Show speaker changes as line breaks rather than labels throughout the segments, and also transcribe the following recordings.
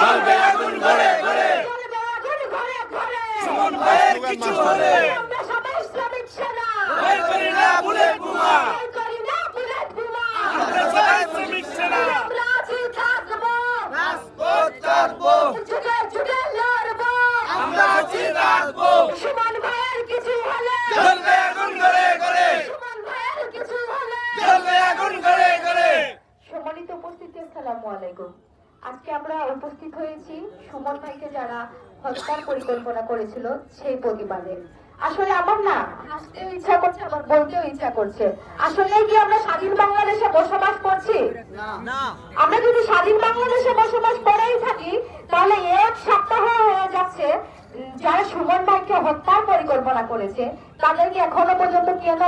জ্বলবে আগুন ঘরে। ঘরে
জ্বলবে আগুন ঘরে। ঘরে
সুমন ভাইয়ের কিছু হলে
আমরা সবাই ইসলামিক সেনা
ভয় করি না বুলেট বোমা
ভয় করি না বুলেট বোমা
আমরা সবাই শ্রমিক সেনা
আমরা আছি থাকব
রাজপথ কাটবো
যুগে যুগে লড়বো
আমরা আছি রাখব
সুমন ভাইয়ের কিছু হলে
জ্বলবে আগুন ঘরে ঘরে
সুমন ভাইয়ের কিছু হলে
জ্বলবে আগুন ঘরে ঘরে
সম্মানিত উপস্থিতি আসসালামু আলাইকুম আজকে আমরা হয়েছি সুমন ভাইকে যারা হত্যার পরিকল্পনা করেছিল সেই প্রতিবাদে। আসলে আমার না হাসতেও ইচ্ছা করছে আবার বলতেও ইচ্ছা করছে। আসলে কি আমরা স্বাধীন বাংলাদেশে বসবাস করছি? আমরা যদি স্বাধীন বাংলাদেশে বসবাস করেই থাকি তাহলে এক সপ্তাহ হয়ে যাচ্ছে যারা সুমন ভাইকে হত্যার পরিকল্পনা করেছে তাদেরকে এখনও পর্যন্ত কেন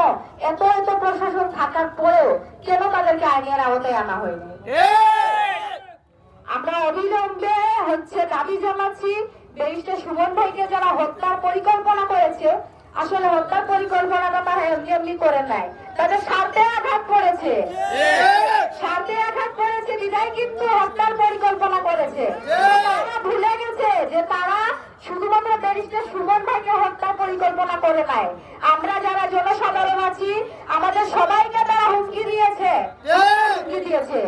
এত এত প্রশাসন থাকার পরেও কেন তাদেরকে আইনের আওতায় আনা হয়নি? আমরা অবিলম্বে হচ্ছে দাবি জানাচ্ছি, ব্যারিস্টার সুমন ভাইকে যারা হত্যার পরিকল্পনা করেছে, আসলে হত্যার পরিকল্পনাটা তারা এমনি এমনি করে নাই তাদের স্বার্থে আঘাত করেছে। স্বার্থে আঘাত করেছে বিদায় কিন্তু হত্যার পরিকল্পনা করেছে। তারা ভুলে গেছে যে তারা শুধুমাত্র ব্যারিস্টার সুমন ভাইকে হত্যার পরিকল্পনা করে নাই আমরা যারা জনসাধারণ আছি আমাদের সবাইকে তারা হুমকি দিয়েছে হুমকি দিয়েছে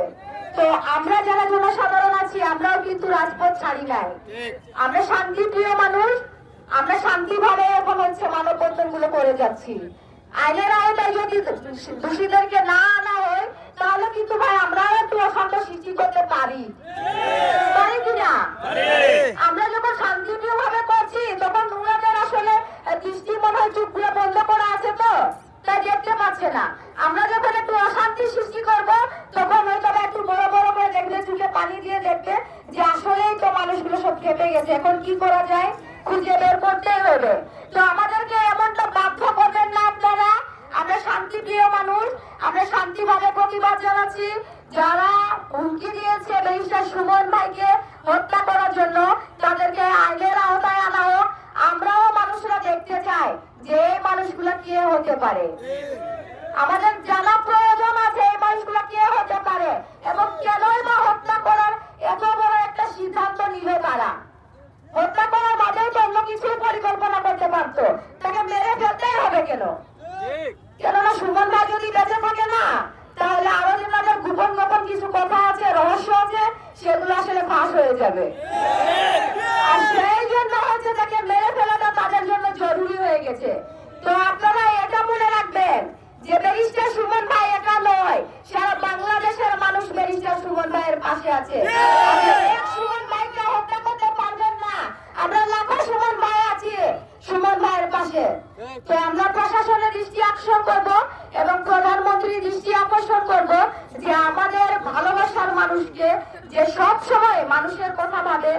তো আমরা যারা জনসাধারণ আছি আমরাও কিন্তু রাজপথ ছাড়ি নাই। আমরা শান্তিপ্রিয় মানুষ, আমরা শান্তিভাবে এখন হচ্ছে মানববন্ধনগুলো করে যাচ্ছি। আইনের আওতায় যদি দোষীদেরকে না আনা হয়, তাহলে কিন্তু ভাই আমরাও একটু অশান্ত সৃষ্টি করতে পারি। পারি কিনা আমরা যখন শান্তিপ্রিয় ভাবে করছি, তখন ওনাদের আসলে দৃষ্টি মনে হয় চোখগুলো বন্ধ করা আছে তো, তাই দেখতে পাচ্ছে না আমরা যখন একটু অশান্তি সৃষ্টি করব তখন হয়তো বা একটু বড় বড় করে দেখবে চোখে পানি দিয়ে দেখবে যে আসলেই তো মানুষগুলো সব খেপে গেছে। এখন কি করা যায়? খুঁজে বের করতেই হবে। তো আমাদেরকে এমনটা বাধ্য করবেন না আপনারা? আমরা শান্তিপ্রিয় মানুষ, আমরা শান্তিভাবে প্রতিবাদ জানাচ্ছি। যারা হুমকি দিয়েছে ব্যারিস্টার সুমন ভাইকে হত্যা করার জন্য, তাদেরকে আইনের আওতায় আনা হোক। আমরাও মানুষরা দেখতে চাই যে মানুষগুলো কে হতে পারে। আমাদের জানা প্রয়োজন আছে এই মানুষগুলো কে হতে পারে এবং কেনই বা হত্যা করার এত বড় একটা সিদ্ধান্ত নিল তারা হত্যা করার বাদেও তো অন্য কিছু পরিকল্পনা করতে পারতো তাকে মেরে ফেলতেই হবে কেন? কেননা সুমন ভাই যদি বেঁচে থাকে না তাহলে আরও যে তাদের গোপন গোপন কিছু কথা আছে রহস্য আছে সেগুলো আসলে ফাঁস হয়ে যাবে। আর সেই জন্য হচ্ছে তাকে মেরে ফেলাটা তাদের জন্য জরুরি হয়ে গেছে। তো আপনারা এটা মনে রাখবেন যে ব্যারিস্টার সুমন ভাই একা নয় সারা বাংলাদেশের মানুষ ব্যারিস্টার সুমন ভাইয়ের পাশে আছে। সুমন ভাইকে হত্যা করতে পারবেন না আমরা লাখো সুমন ভাই আছি সুমন ভাইয়ের তো আমরা প্রশাসনের দৃষ্টি আকর্ষণ করব এবং প্রধানমন্ত্রী দৃষ্টি আকর্ষণ করব যে আমাদের ভালোবাসার মানুষকে যে সব সময় মানুষের কথা ভাবে,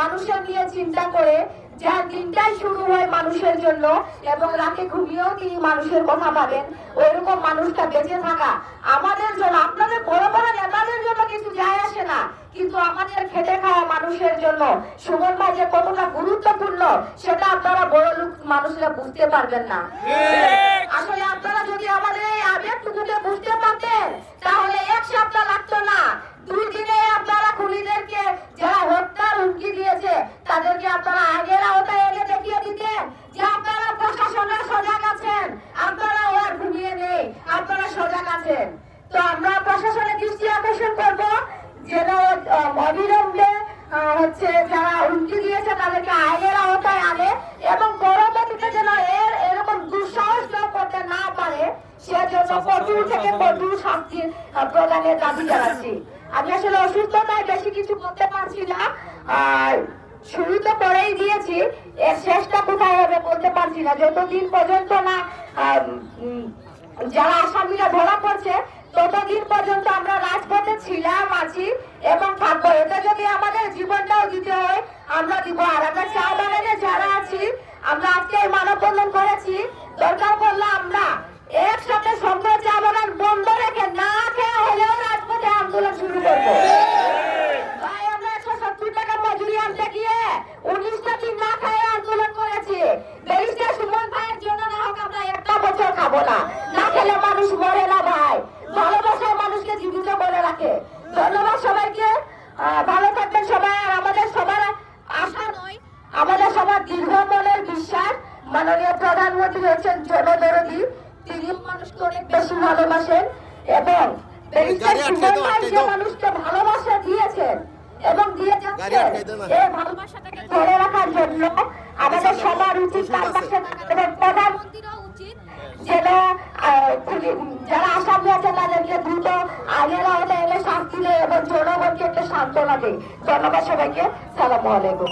মানুষের নিয়ে চিন্তা করে যার দিনটাই শুরু হয় মানুষের জন্য এবং রাতে ঘুমিয়েও তিনি মানুষের কথা ভাবেন, ওইরকম মানুষটা বেঁচে থাকা। আমাদের জন্য, আপনাদের বড় বড় নেতাদের জন্য কিন্তু আমাদের খেটে খাওয়া মানুষের জন্য সুমন ভাই যে কতটা গুরুত্বপূর্ণ সেটা আপনারা বড় লোক মানুষরা বুঝতে পারবেন না। আসলে আপনারা যদি আমাদের এই আবেগটুকুকে বুঝতে পারতেন তাহলে এক সপ্তাহ লাগতো না দুই দিনে আপনারা খুনিদেরকে যারা হত্যার হুমকি দিয়েছে তাদেরকে আপনারা আগের আওতায় এনে দেখিয়ে দিতেন যে আপনারা প্রশাসনের সজাগ আছেন আপনারা আর ঘুমিয়ে নেই আপনারা সজাগ আছেন তো আমরা প্রশাসনের দৃষ্টি আকর্ষণ করব যেন আহ, অবিলম্বে হচ্ছে যারা হুমকি দিয়েছে তাদেরকে আইনের আওতায় আনে এবং পরবর্তীতে যেন এর এরকম দুঃসাহস কেউ করতে না পারে সেজন্য কঠোর থেকে কঠোর শাস্তি আহ, প্রদানের দাবি জানাচ্ছি। আমি আসলে অসুস্থতায় বেশি কিছু করতে পারছি না। আর শুরু তো করেই দিয়েছি এর শেষটা কোথায় হবে বলতে পারছি না। যতদিন পর্যন্ত না যারা আসামিরা ধরা পড়ছে ততদিন পর্যন্ত আমরা রাজপথে ছিলাম, আছি এবং থাকব। এটা যদি আমাদের জীবনটাও দিতে হয়, আমরা দিব। আর আমরা চা বাগানে যারা আছি, আমরা আজকে এই মানববন্ধন করেছি। দরকার পড়লে আমরা একসাথে সুন্দর চা বাগান বন্ধ রেখে না খেয়ে হলেও রাজপথে আন্দোলন শুরু করব। না খেলে মানুষ মরে না। থাকে ধন্যবাদ সবাইকে। ভালো থাকবেন সবাই। আর আমাদের সবার আশা নয় আমাদের সবার দীর্ঘ মনের বিশ্বাস। মাননীয় প্রধানমন্ত্রী হচ্ছেন জনদরদি তিনি মানুষকে অনেক বেশি ভালোবাসেন এবং মানুষকে ভালোবাসা দিয়েছেন এবং দিয়ে এই ভালোবাসাটাকে ধরে রাখার জন্য আমাদের সবার উচিত তার পাশে প্রধানমন্ত্রীরাও আহ, যারা আসামি আছে তাদেরকে দ্রুত আগের আওতায় এনে শাস্তি দেয় এবং জনগণকে একটা সান্ত্বনা দেয়। ধন্যবাদ সবাইকে। সালামু আলাইকুম।